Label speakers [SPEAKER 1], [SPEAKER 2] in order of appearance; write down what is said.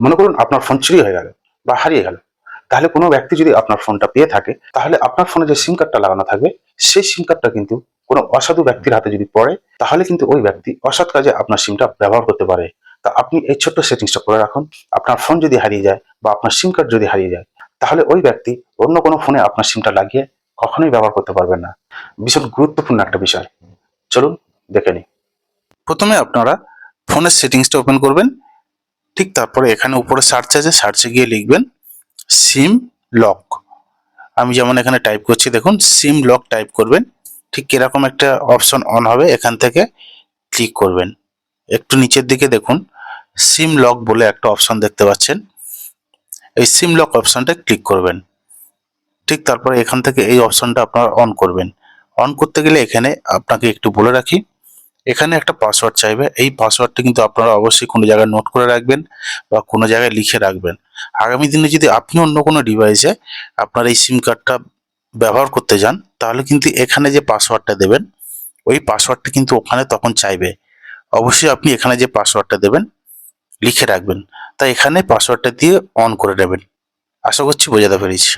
[SPEAKER 1] মনে করুন আপনার ফোন চুরি হয়ে গেল বা হারিয়ে গেল। তাহলে কোনো ব্যক্তি যদি আপনার ফোনটা পেয়ে থাকে, তাহলে আপনার ফোনে যে সিম কার্ডটা লাগানো থাকবে, সেই সিম কার্ডটা কিন্তু কোনো অসাধু ব্যক্তির হাতে যদি পড়ে, তাহলে কিন্তু ওই ব্যক্তি অসৎ কাজে আপনার সিমটা ব্যবহার করতে পারে। তা আপনি এই ছোট্ট সেটিংসটা করে রাখুন। আপনার ফোন যদি হারিয়ে যায় বা আপনার সিম কার্ড যদি হারিয়ে যায়, তাহলে ওই ব্যক্তি অন্য কোনো ফোনে আপনার সিমটা লাগিয়ে কখনোই ব্যবহার করতে পারবেন না। ভীষণ গুরুত্বপূর্ণ একটা বিষয়। চলুন দেখে নিই। প্রথমে আপনারা ফোনের সেটিংসটা ওপেন করবেন। ঠিক তারপরে এখানে উপরে সার্চ আছে সার্চে গিয়ে লিখবেন সিম লক আমি যেমন এখানে টাইপ করছি, দেখুন সিম লক টাইপ করবেন, ঠিক এরকম একটা অপশন অন হবে, এখান থেকে ক্লিক করবেন। একটু নিচের দিকে দেখুন সিম লক বলে একটা অপশন দেখতে পাচ্ছেন। এই সিম লক অপশনটা ক্লিক করবেন। ঠিক তারপরে এখান থেকে এই অপশনটা আপনারা অন করবেন। অন করতে গেলে এখানে আপনাকে একটু বলে রাখি এখানে একটা পাসওয়ার্ড চাইবে। এই পাসওয়ার্ডটা কিন্তু আপনারা অবশ্যই কোনো জায়গায় নোট করে রাখবেন বা কোনো জায়গায় লিখে রাখবেন। আগামী দিনে যদি আপনি অন্য কোনো ডিভাইসে আপনার এই সিম কার্ডটা ব্যবহার করতে যান, তাহলে কিন্তু এখানে যে পাসওয়ার্ডটা দেবেন, ওই পাসওয়ার্ডটা কিন্তু ওখানে তখন চাইবে। অবশ্যই আপনি এখানে যে পাসওয়ার্ডটা দেবেন, লিখে রাখবেন। তাই এখানে পাসওয়ার্ডটা দিয়ে অন করে নেবেন। আশা করছি বোঝাতে পেরেছি।